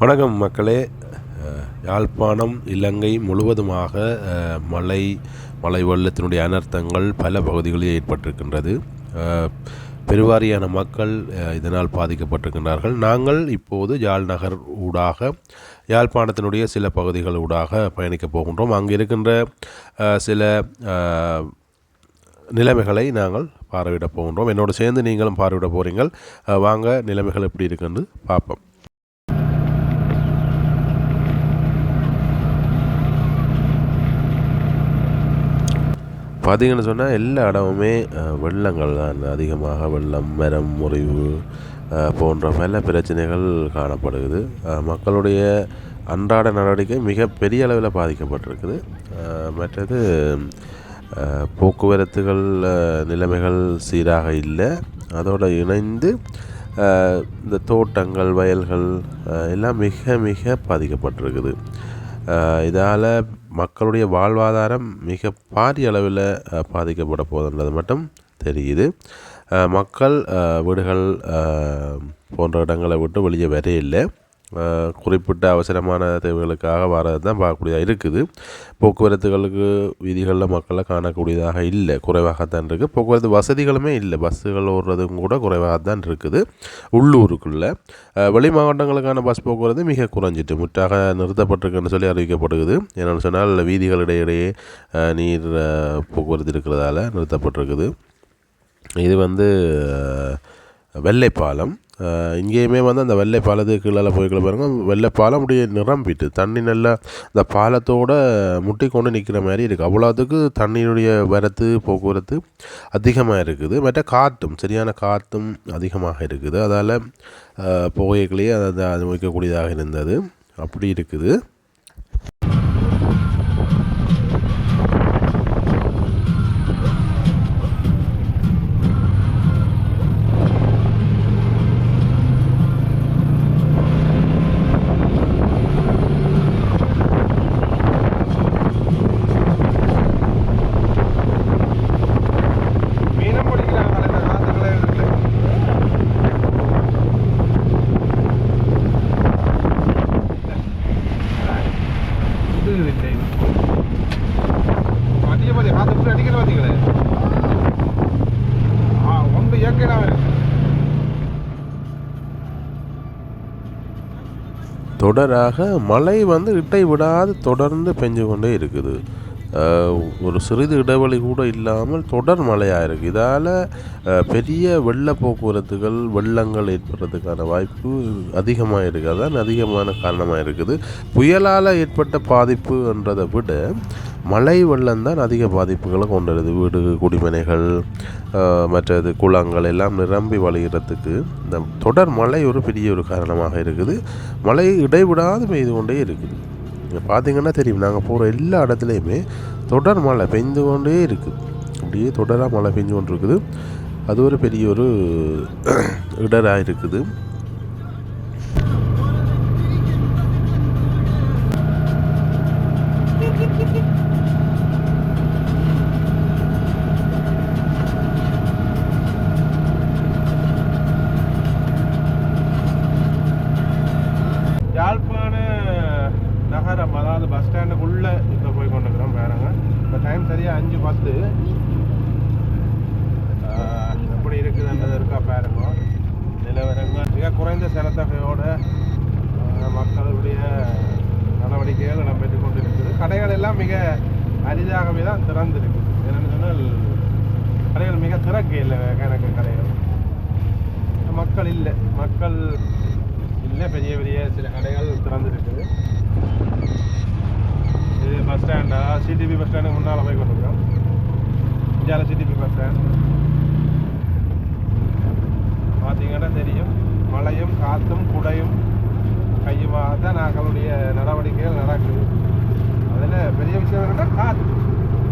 வணக்கம் மக்களே. யாழ்ப்பாணம் இலங்கை முழுவதுமாக மலை மழை மழை வெள்ளத்தினுடைய அனர்த்தங்கள் பல பகுதிகளில் ஏற்பட்டிருக்கின்றது. பெருவாரியான மக்கள் இதனால் பாதிக்கப்பட்டிருக்கின்றார்கள். நாங்கள் இப்போது யாழ் நகர் ஊடாக யாழ்ப்பாணத்தினுடைய சில பகுதிகள் ஊடாக பயணிக்கப் போகின்றோம். அங்கே இருக்கின்ற சில நிலைமைகளை நாங்கள் பார்வையிட போகின்றோம். என்னோடு சேர்ந்து நீங்களும் பார்வையிட போகிறீங்கள் வாங்க நிலைமைகள் எப்படி இருக்குன்னு பார்ப்போம். பார்த்தீங்கன்னு சொன்னால் எல்லா இடமுமே வெள்ளங்கள் தான். அதிகமாக வெள்ளம் மரம் முறிவு போன்ற பல பிரச்சனைகள் காணப்படுகிறது. மக்களுடைய அன்றாட நடவடிக்கை மிக பெரிய அளவில் பாதிக்கப்பட்டிருக்குது. மற்றது போக்குவரத்துகள் நிலைமைகள் சீராக இல்லை. அதோடு இணைந்து இந்த தோட்டங்கள் வயல்கள் எல்லாம் மிக மிக பாதிக்கப்பட்டிருக்குது. இதால் மக்களுடைய வாழ்வாதாரம் மிக பாரிய அளவில் பாதிக்கப்பட போகுதுன்றது மட்டும் தெரியுது. மக்கள் வீடுகள் போன்ற இடங்களை விட்டு வெளியே வரையில்லை குறிப்பிட்ட அவசரமான தேவைகளுக்காக வரது தான் பார்க்கக்கூடியதாக இருக்குது. போக்குவரத்துகளுக்கு வீதிகளில் மக்களை காணக்கூடியதாக இல்லை. குறைவாகத்தான் இருக்குது போக்குவரத்து வசதிகளுமே இல்லை. பஸ்ஸுகள் ஓடுறதும் கூட குறைவாகத்தான் இருக்குது. உள்ளூருக்குள்ளே வெளி மாவட்டங்களுக்கான பஸ் போக்குவரத்து மிக குறைஞ்சிட்டு முற்றாக நிறுத்தப்பட்டிருக்குன்னு சொல்லி அறிவிக்கப்படுகிறது. என்னென்னு சொன்னால் வீதிகளிடையிடையே நீர் போக்குவரத்து இருக்கிறதால நிறுத்தப்பட்டிருக்குது. இது வந்து வெள்ளைப்பாலம் இங்கேயுமே வந்து அந்த வெள்ளை பாலத்துக்கு கீழே போய்க்கல பாருங்க. வெள்ளை பாலம் அப்படியே நிரம்பிட்டு தண்ணி நல்லா இந்த பாலத்தோட முட்டி கொண்டு நிற்கிற மாதிரி இருக்குது அவ்வளோத்துக்கு தண்ணியினுடைய வரத்து போக்குவரத்து அதிகமாக இருக்குது. மற்ற காற்றும் சரியான காற்றும் அதிகமாக இருக்குது. அதால் புகைகளையே அதை அனுபவிக்கக்கூடியதாக இருந்தது. அப்படி இருக்குது மீனம் பிடிக்கிறாங்க இந்த காத்துக்களே இருக்குல்ல இது இல்லை அடிக்க பாத்தி காத்து கூட அடிக்கிற பாத்தீங்களே ஆ ரொம்ப இயற்கையாக இருக்கு தொடராக மழை வந்து இட்டை விடாது தொடர்ந்து பெஞ்சு கொண்டே இருக்குது ஒரு சிறிது இடைவெளி கூட இல்லாமல் தொடர் மழையாக இருக்குது இதால் பெரிய வெள்ள போக்குவரத்துகள் வெள்ளங்கள் ஏற்படுறதுக்கான வாய்ப்பு அதிகமாக இருக்குது அதான் அதிகமான காரணமாக இருக்குது. புயலால் ஏற்பட்ட பாதிப்புன்றதை விட மழை வெள்ளம் தான் அதிக பாதிப்புகளை கொண்டுருது வீடு குடிமனைகள் மற்றது குளங்கள் எல்லாம் நிரம்பி வழிகிறதுக்கு இந்த தொடர் மழை ஒரு பெரிய ஒரு காரணமாக இருக்குது. மழை இடைவிடாது பெய்து கொண்டே இருக்குது. இங்கே பார்த்தீங்கன்னா தெரியும் நாங்கள் போகிற எல்லா இடத்துலையுமே தொடர் மழை பெய்ந்து கொண்டே இருக்குது அப்படியே தொடராக மழை பெஞ்சு கொண்டு இருக்குது அது ஒரு பெரிய ஒரு இடராக இருக்குது. அஞ்சு பத்து. எப்படி இருக்குதுன்றது இருக்கா பாருங்க. நிலவரங்கள் மிக குறைந்த செலத்தொகையோட மக்களுடைய நடவடிக்கைகள் இடம்பெற்று கொண்டு இருக்குது கடைகள் எல்லாம் மிக அரிதாகவே தான் திறந்திருக்கு என்னென்னு சொன்னால் கடைகள் மிக திறக்க இல்லை கணக்கு கடைகள். மக்கள் இல்லை. மக்கள் இல்லை பெரிய பெரிய சில கடைகள் திறந்துருக்குது. இது பஸ் ஸ்டாண்டா சிடிபி பஸ் ஸ்டாண்டுக்கு முன்னால் போய் கொண்டிருக்கோம். இந்தியாவில் சிடிபி பஸ் ஸ்டாண்ட் பார்த்தீங்கன்னா தெரியும். மழையும் காற்றும் குடையும் கையுமாக தான் நாங்களுடைய நடவடிக்கைகள் நடக்குது. அதில் பெரிய விஷயம் என்னென்னா காற்று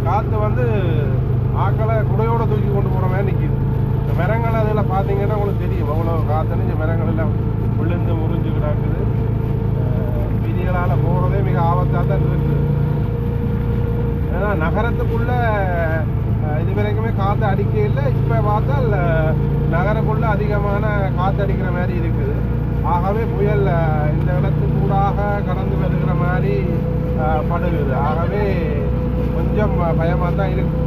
காற்று வந்து ஆக்களை குடையோட தூக்கி கொண்டு போகிற மாதிரி நிற்கிது இந்த மரங்கள் அதில் பார்த்தீங்கன்னா உங்களுக்கு தெரியும். அவ்வளோ காற்றுன்னு இந்த மரங்கள் எல்லாம் விழுந்து முறிஞ்சு கிடக்குது. அஹ் வீதிகளால் போகிறதே மிக ஆபத்தாக தான் இருக்குது. நகரத்துக்குள்ளே இது வரைக்குமே காற்று அடிக்கையில் இப்போ பார்த்தால் நகரக்குள்ளே அதிகமான காற்று அடிக்கிற மாதிரி இருக்குது. ஆகவே புயல் இந்த இடத்துக்கூடாக கடந்து வருகிற மாதிரி படுகிறது. ஆகவே கொஞ்சம் பயமாக தான் இருக்குது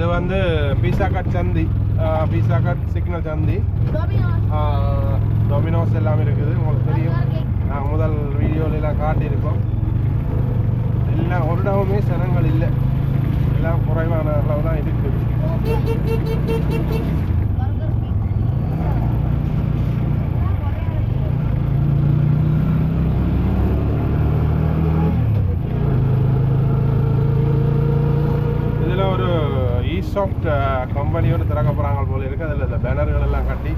இது வந்து பீஸா கட் சந்தி பீஸா கட் சிக்னல் சந்தி டொமினோஸ் எல்லாமே இருக்குது உங்களுக்கு தெரியும். நான் முதல் வீடியோவிலாம் காட்டியிருக்கோம். எல்லாம் ஒரு இடமுமே சனங்கள் இல்லை. எல்லாம் குறைவான அளவு தான் இருக்குது மைக்ரோசாஃப்ட் கம்பெனியோடு uh, திறக்க போகிறாங்க போல இருக்குது அதில் இந்த பேனர்கள் எல்லாம் கட்டி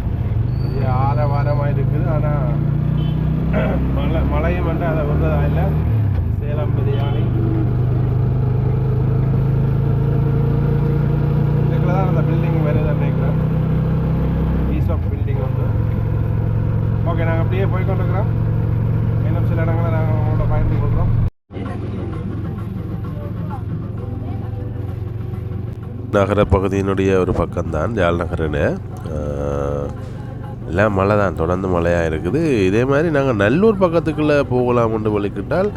நகர பகுதியினுடைய ஒரு பக்கம்தான் ஜால் நகர்னு எல்லாம் மழை தான் தொடர்ந்து மழையாக இருக்குது. இதே மாதிரி நாங்கள் நல்லூர் பக்கத்துக்குள்ளே போகலாம் போகலாம்னு வழிக்கிட்டால்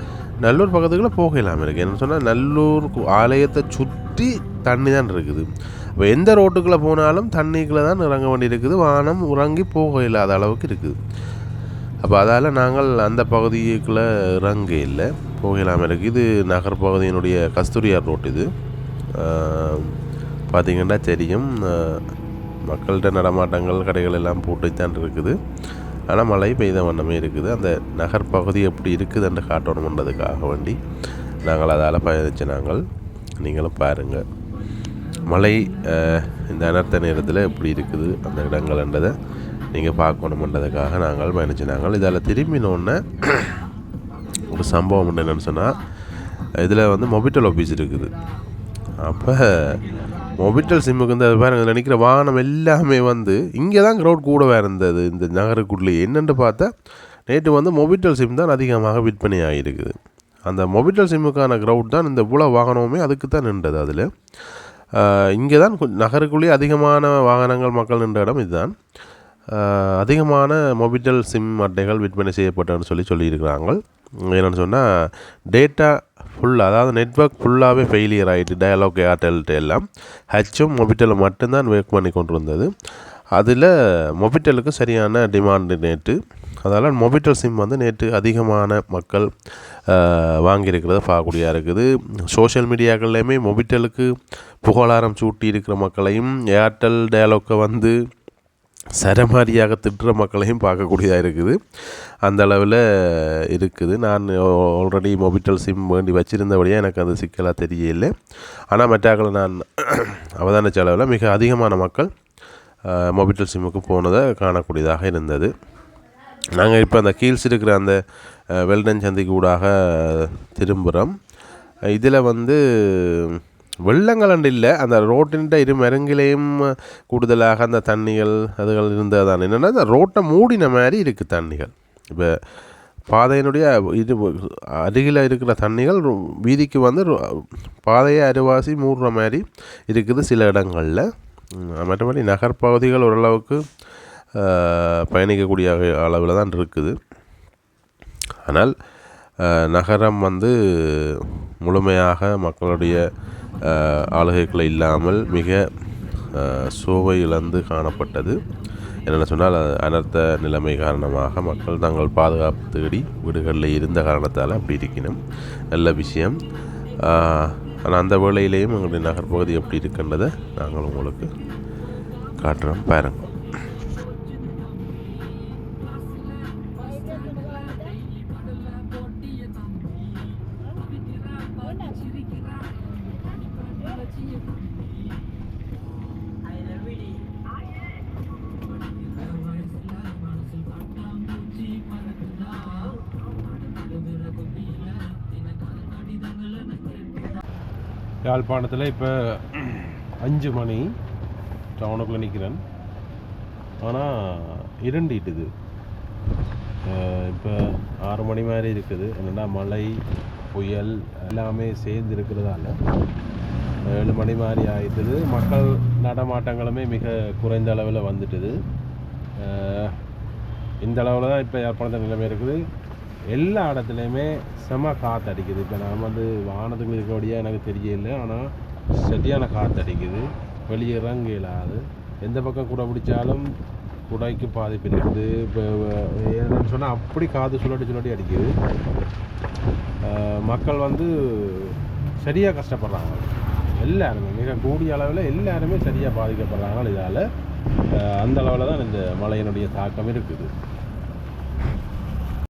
நல்லூர் பக்கத்துக்குள்ளே போக இருக்குது என்ன சொன்னால் நல்லூர் ஆலயத்தை சுற்றி தண்ணி தான் இருக்குது. இப்போ எந்த ரோட்டுக்குள்ளே போனாலும் தண்ணிக்குள்ளே தான் இறங்க வேண்டி இருக்குது வானம் உறங்கி போக இல்லாத அளவுக்கு இருக்குது. அப்போ அதால் நாங்கள் அந்த பகுதிக்குள்ளே இறங்க இல்லை. போக இல்லாமல் இருக்குது இது நகர்பகுதியினுடைய கஸ்தூரியார் ரோட் இது. பார்த்தீங்கன்னா தெரியும். மக்கள்கிட்ட நடமாட்டங்கள் கடைகள் எல்லாம் போட்டு இருக்குது. ஆனால் மழை பெய்த வண்ணமே இருக்குது. அந்த நகர் பகுதி எப்படி இருக்குதுன்ற காட்டணும் பண்ணுறதுக்காக வேண்டி நாங்கள் அதால் பயணிச்சு நாங்கள் நீங்களும் பாருங்கள். மழை இந்த அனர்த்த நேரத்தில் எப்படி இருக்குது அந்த இடங்கள் இடங்கள்ன்றதை நீங்கள் பார்க்கணுமன்றதுக்காக நாங்கள் பயணிச்சு நாங்கள். இதால் திரும்பினோடனே ஒரு சம்பவம் என்னென்னு சொன்னால் இதில் வந்து மொபிட்டல் ஆஃபீஸ் இருக்குது. அப்போ மொபிட்டல் சிம்முக்கு வந்து அது பாருங்க நினைக்கிற வாகனம் எல்லாமே வந்து இங்கே தான் க்ரௌட் கூடவே இருந்தது. இந்த நகருக்குள்ளேயே. என்னென்று பார்த்தா நேற்று வந்து மொபிட்டல் சிம் தான் அதிகமாக விற்பனை ஆகியிருக்குது அந்த மொபிட்டல் சிம்முக்கான க்ரௌட் தான் இந்த இவ்வளோ வாகனமுமே அதுக்கு தான் நின்றது அதில். இங்கே தான் நகருக்குள்ளேயே அதிகமான வாகனங்கள் மக்கள் நின்ற இடம் இதுதான். அதிகமான மொபிட்டல் சிம் அட்டைகள் விற்பனை செய்யப்பட்டனு சொல்லி சொல்லியிருக்கிறாங்க. என்னென்னு சொன்னால் டேட்டா ஃபுல் அதாவது நெட்ஒர்க் ஃபுல்லாகவே ஃபெயிலியர் ஆகிட்டு டயலாக் ஏர்டெல்ட்டு எல்லாம் ஹச்சும் மொபிட்டலும் மட்டும்தான் ஒர்க் பண்ணி கொண்டு இருந்தது அதில் மொபிட்டலுக்கு சரியான டிமாண்டு நேற்று அதனால் மொபிட்டல் சிம் வந்து நேற்று அதிகமான மக்கள் வாங்கியிருக்கிறத பார்க்கக்கூடியா இருக்குது. சோஷியல் மீடியாக்கள்லேயுமே மொபிட்டலுக்கு புகழாரம் சூட்டி இருக்கிற மக்களையும் ஏர்டெல் டயலாக்கை வந்து சரமாரியாக திட்டுற மக்களையும் பார்க்கக்கூடியதாக இருக்குது. அந்தளவில் இருக்குது. நான் ஆல்ரெடி மொபிட்டல் சிம் வேண்டி வச்சுருந்தபடியாக எனக்கு அந்த சிக்கலாக தெரியல ஆனால் மற்றாக்களை நான் அவதானிச்ச அளவில் மிக அதிகமான மக்கள் மொபிட்டல் சிம்முக்கு போனதை காணக்கூடியதாக இருந்தது. நாங்கள் இப்போ அந்த கீழ்ஸ் இருக்கிற அந்த வெல்டன் சந்திக்கு ஊடாக திரும்புகிறோம் இதில் வந்து வெள்ளங்கள் கலண்டு இல்லை. அந்த ரோட்டின்ட்ட இரு மரங்கிலையும் கூடுதலாக அந்த தண்ணிகள் அதுகள் இருந்தது தான் என்னென்னா அந்த ரோட்டை மூடின மாதிரி இருக்குது தண்ணிகள். இப்போ பாதையினுடைய இது அருகில் இருக்கிற தண்ணிகள் வீதிக்கு வந்து பாதையை அருவாசி மூடுற மாதிரி இருக்குது சில இடங்களில். மற்றபடி நகர்ப்பகுதிகள் ஓரளவுக்கு பயணிக்கக்கூடிய அளவில் தான் இருக்குது. ஆனால் நகரம் வந்து முழுமையாக மக்களுடைய ஆளுகைக்குள்ளே இல்லாமல் மிக சோவை இழந்து காணப்பட்டது. என்னென்ன சொன்னால் அனர்த்த நிலைமை காரணமாக மக்கள் தங்கள் பாதுகாப்பு தேடி வீடுகளில் இருந்த காரணத்தால் அப்படி இருக்கணும் நல்ல விஷயம். ஆனால் அந்த வேளையிலேயும் எங்களுடைய நகர்ப்பகுதி எப்படி இருக்குன்றதை நாங்கள் உங்களுக்கு காட்டுறோம். பாருங்கள் யாழ்ப்பாணத்தில் இப்போ அஞ்சு மணி டவுனுக்குள்ளே நிற்கிறேன் ஆனால் இருண்டிட்டுது. இப்போ ஆறு மணி மாதிரி இருக்குது. என்னென்னா மழை புயல் எல்லாமே சேர்ந்து இருக்கிறதால ஏழு மணி மாதிரி ஆயிட்டுது. மக்கள் நடமாட்டங்களுமே மிக குறைந்த அளவில் வந்துட்டுது. இந்த அளவில் தான் இப்போ யாழ்ப்பாணத்தில் நிலைமை இருக்குது. எல்லா இடத்துலையுமே செம காற்று அடிக்குது. இப்போ நான் வந்து வானத்துக்கு இருக்கக்கூடிய எனக்கு தெரியல. ஆனால் சரியான காற்று அடிக்குது. வெளியே இறங்க இயலாது எந்த பக்கம் குடை பிடிச்சாலும் குடைக்கு பாதிப்பு இருக்குது இப்போ என்னன்னு சொன்னால் அப்படி காற்று சுழட்டி சுழட்டி அடிக்குது. மக்கள் வந்து சரியாக கஷ்டப்படுறாங்க. எல்லாருமே மிக கூடிய அளவில் எல்லாருமே சரியாக பாதிக்கப்படுறாங்க இதால் அந்த அளவில் தான் இந்த மழையினுடைய தாக்கம் இருக்குது.